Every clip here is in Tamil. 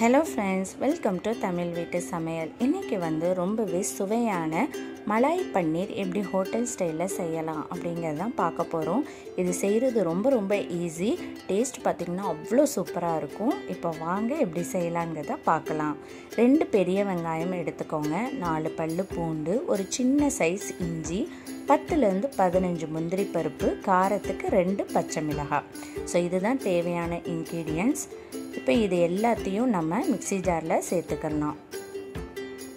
Hello friends welcome to Tamil வீட்டு சமையல் இன்றைக்கி வந்து ரொம்பவே சுவையான மலாய் பன்னீர் எப்படி ஹோட்டல் ஸ்டைலில் செய்யலாம் அப்படிங்கிறது தான் பார்க்க போகிறோம் இது செய்கிறது ரொம்ப ரொம்ப ஈஸி டேஸ்ட் பார்த்திங்கன்னா அவ்வளோ சூப்பராக இருக்கும். இப்போ வாங்க எப்படி செய்யலாங்கிறத பார்க்கலாம். ரெண்டு பெரிய வெங்காயம் எடுத்துக்கோங்க. நாலு பல் பூண்டு ஒரு சின்ன சைஸ் இஞ்சி பத்துலேருந்து பதினஞ்சு முந்திரி பருப்பு காரத்துக்கு ரெண்டு பச்சை மிளகாய். ஸோ இதுதான் தேவையான இன்க்ரீடியன்ட்ஸ் இப்போ இது எல்லாத்தையும் நம்ம மிக்சி ஜாரில் சேர்த்துக்கலாம்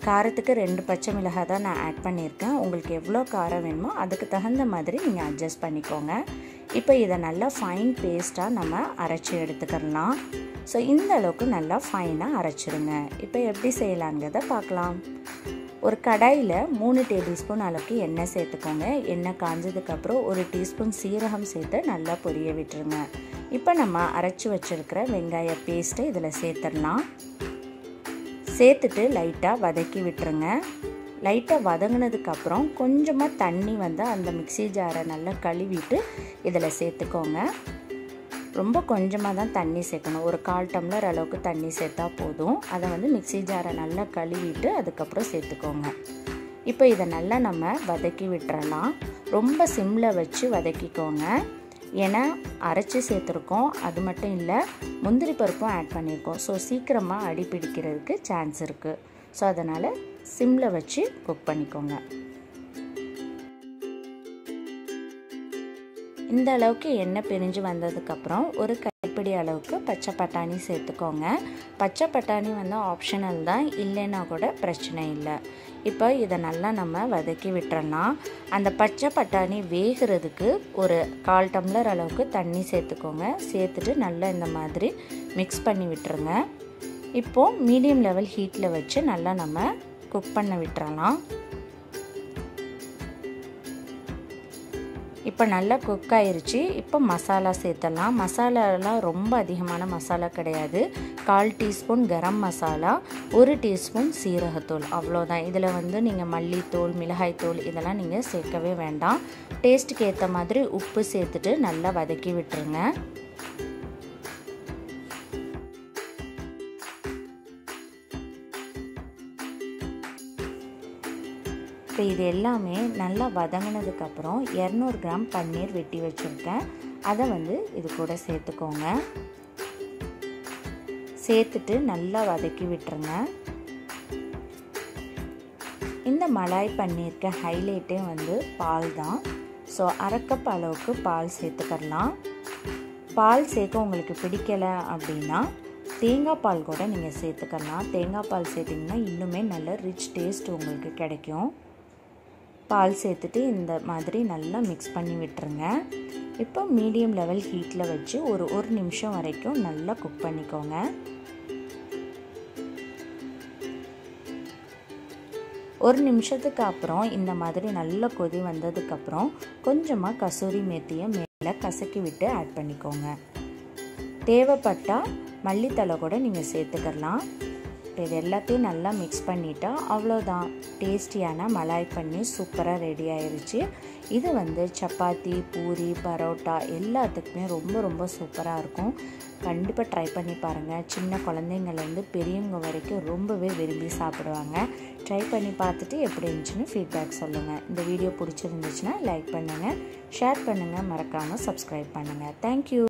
காரத்துக்கு ரெண்டு பச்சை மிளகாய் தான் நான் ஆட் பண்ணியிருக்கேன். உங்களுக்கு எவ்வளோ காரம் வேணுமோ அதுக்கு தகுந்த மாதிரி நீங்கள் அட்ஜஸ்ட் பண்ணிக்கோங்க. இப்போ இதை நல்லா ஃபைன் பேஸ்ட்டாக நம்ம அரைச்சி எடுத்துக்கலாம் ஸோ இந்த அளவுக்கு நல்லா ஃபைனாக அரைச்சிருங்க. இப்போ எப்படி செய்யலாங்கிறத பார்க்கலாம். ஒரு கடாயில் மூணு டேபிள் ஸ்பூன் அளவுக்கு எண்ணெய் சேர்த்துக்கோங்க. எண்ணெய் காஞ்சதுக்கப்புறம் ஒரு டீஸ்பூன் சீரகம் சேர்த்து நல்லா பொரிய விட்டுருங்க. இப்போ நம்ம அரைச்சி வச்சுருக்கிற வெங்காய பேஸ்ட்டை இதில் சேர்த்துடலாம். சேர்த்துட்டு லைட்டாக வதக்கி விட்டுருங்க. லைட்டாக வதங்கினதுக்கப்புறம் கொஞ்சமாக தண்ணி வந்து அந்த மிக்சி ஜாரை நல்லா கழுவிட்டு இதில் சேர்த்துக்கோங்க. ரொம்ப கொஞ்சமாக தான் தண்ணி சேர்க்கணும். ஒரு கால் டம்ளர் அளவுக்கு தண்ணி சேர்த்தா போதும். அதை வந்து மிக்சி ஜாரை நல்லா கழுவிட்டு அதுக்கப்புறம் சேர்த்துக்கோங்க. இப்போ இதை நல்லா நம்ம வதக்கி விட்டுறலாம். ரொம்ப சிம்மில் வச்சு வதக்கிக்கோங்க. ஏன்னா அரைச்சி சேர்த்துருக்கோம். அது மட்டும் இல்லை முந்திரி பருப்பும் ஆட் பண்ணியிருக்கோம் ஸோ சீக்கிரமாக அடி பிடிக்கிறதுக்கு சான்ஸ் இருக்குது ஸோ அதனால் சிம்மில் வச்சு குக் பண்ணிக்கோங்க. இந்த அளவுக்கு எண்ணெய் பிரிஞ்சு வந்ததுக்கப்புறம் ஒரு கைப்பிடி அளவுக்கு பச்சை பட்டாணி சேர்த்துக்கோங்க. பச்சை பட்டாணி வந்து ஆப்ஷனல் தான் இல்லைன்னா கூட பிரச்சனை இல்லை. இப்போ இதை நல்லா நம்ம வதக்கி விட்டுறலாம். அந்த பச்சை பட்டாணி வேகிறதுக்கு ஒரு கால் டம்ளர் அளவுக்கு தண்ணி சேர்த்துக்கோங்க. சேர்த்துட்டு நல்லா இந்த மாதிரி மிக்ஸ் பண்ணி விட்டுருங்க. இப்போது மீடியம் லெவல் ஹீட்டில் வச்சு நல்லா நம்ம குக் பண்ண விட்டுறலாம். இப்போ நல்லா குக் ஆயிருச்சு. இப்போ மசாலா சேர்த்தலாம் மசாலாலாம் ரொம்ப அதிகமான மசாலா கிடையாது. கால் டீஸ்பூன் கரம் மசாலா ஒரு டீஸ்பூன் சீரகத்தூள். அவ்வளோதான். இதில் வந்து நீங்கள் மல்லித்தூள் மிளகாய்த்தூள் இதெல்லாம் நீங்கள் சேர்க்கவே வேண்டாம். டேஸ்ட்டுக்கு ஏற்ற மாதிரி உப்பு சேர்த்துட்டு நல்லா வதக்கி விட்டுருங்க. இப்போ இது எல்லாமே நல்லா வதங்கினதுக்கப்புறம் இரநூறு கிராம் பன்னீர் வெட்டி வச்சுருக்கேன். அதை வந்து இது கூட சேர்த்துக்கோங்க. சேர்த்துட்டு நல்லா வதக்கி விட்டுருங்க. இந்த மலாய் பன்னீருக்கு ஹைலைட்டே வந்து பால் தான். ஸோ அரைக்கப் அளவுக்கு பால் சேர்த்துக்கலாம் பால் சேர்க்க உங்களுக்கு பிடிக்கலை அப்படின்னா தேங்காய் பால் கூட நீங்கள் சேர்த்துக்கலாம் தேங்காய் பால் சேர்த்திங்கன்னா இன்னுமே நல்ல ரிச் டேஸ்ட் உங்களுக்கு கிடைக்கும். பால் சேர்த்துட்டு இந்த மாதிரி நல்லா மிக்ஸ் பண்ணி விட்டுருங்க. இப்போ மீடியம் லெவல் ஹீட்டில் வச்சு ஒரு ஒரு நிமிஷம் வரைக்கும் நல்லா குக் பண்ணிக்கோங்க. ஒரு நிமிஷத்துக்கு அப்புறம் இந்த மாதிரி நல்ல கொதி வந்ததுக்கப்புறம் கொஞ்சமாக கசூரி மேத்தியை மேலே கசக்கி விட்டு ஆட் பண்ணிக்கோங்க. தேவைப்பட்டால் மல்லித்தலை கூட நீங்கள் சேர்த்துக்கலாம். இது எல்லாத்தையும் நல்லா மிக்ஸ் பண்ணிட்டா அவ்வளோதான். டேஸ்டியான மலாய் பன்னீர் சூப்பராக ரெடி ஆயிடுச்சு இது வந்து சப்பாத்தி பூரி பரோட்டா எல்லாத்துக்குமே ரொம்ப ரொம்ப சூப்பராக இருக்கும். கண்டிப்பாக ட்ரை பண்ணி பாருங்கள் சின்ன குழந்தைங்கள்லேருந்து பெரியவங்க வரைக்கும் ரொம்பவே விரும்பி சாப்பிடுவாங்க. ட்ரை பண்ணி பார்த்துட்டு எப்படி இருந்துச்சுன்னு ஃபீட்பேக் சொல்லுங்கள் இந்த வீடியோ பிடிச்சிருந்துச்சுன்னா லைக் பண்ணுங்கள் ஷேர் பண்ணுங்கள் மறக்காமல் சப்ஸ்கிரைப் பண்ணுங்கள் தேங்க்யூ